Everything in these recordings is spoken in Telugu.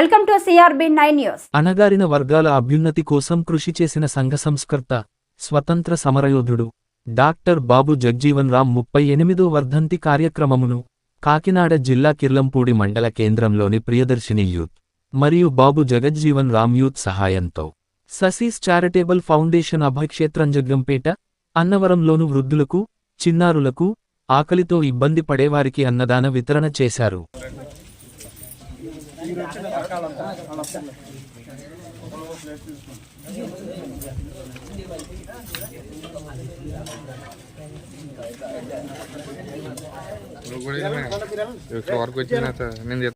Welcome to C R B nine news. అణగారిన వర్గాల అభ్యున్నతి కోసం కృషి చేసిన సంఘ సంస్కర్త స్వతంత్ర సమరయోధుడు డాక్టర్ బాబు జగ్జీవన్ రామ్ ముప్పై ఎనిమిదో వర్ధంతి కార్యక్రమమును కాకినాడ జిల్లా కిర్లంపూడి మండల కేంద్రంలోని ప్రియదర్శిని యూత్ మరియు బాబు జగజ్జీవన్ రామ్ యూత్ సహాయంతో ససీస్ చారిటబుల్ ఫౌండేషన్ అభయక్షేత్రం జగ్గంపేట అన్నవరంలోను వృద్ధులకు చిన్నారులకు ఆకలితో ఇబ్బంది పడేవారికి అన్నదాన వితరణ చేశారు. నువ్వు వచ్చిన నేను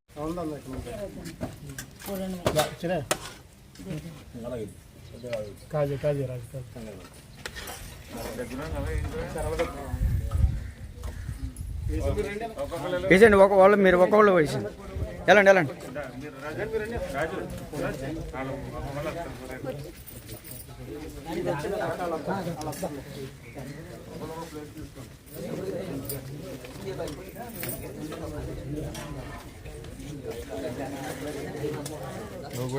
కాజే కాజే రాజు కాజే ఒక వాళ్ళు మీరు ఒక్కొక్కళ్ళు వేసండి వెళ్ళండి వెళ్ళండి. నువ్వు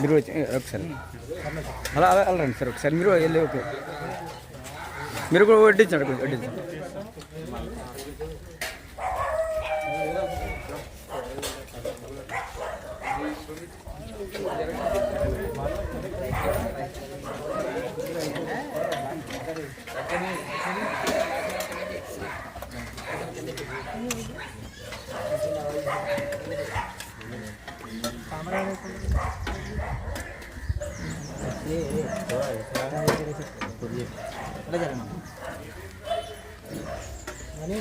మీరు వచ్చి ఒకసారి. అలా అలా రండి సార్ ఒకసారి. మీరు వెళ్ళి ఓకే. మీరు కూడా వడ్డించండి కొంచెం వడ్డించండి belajar emang ini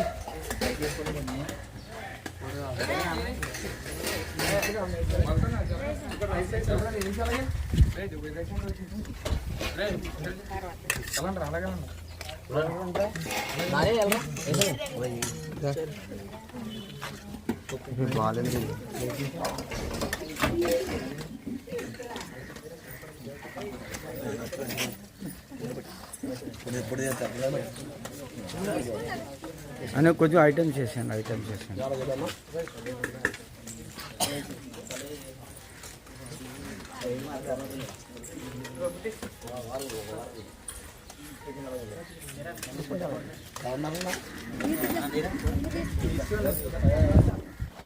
Thank you. అని కొంచెం ఐటమ్స్ చేసాను ఐటమ్స్ చేసాను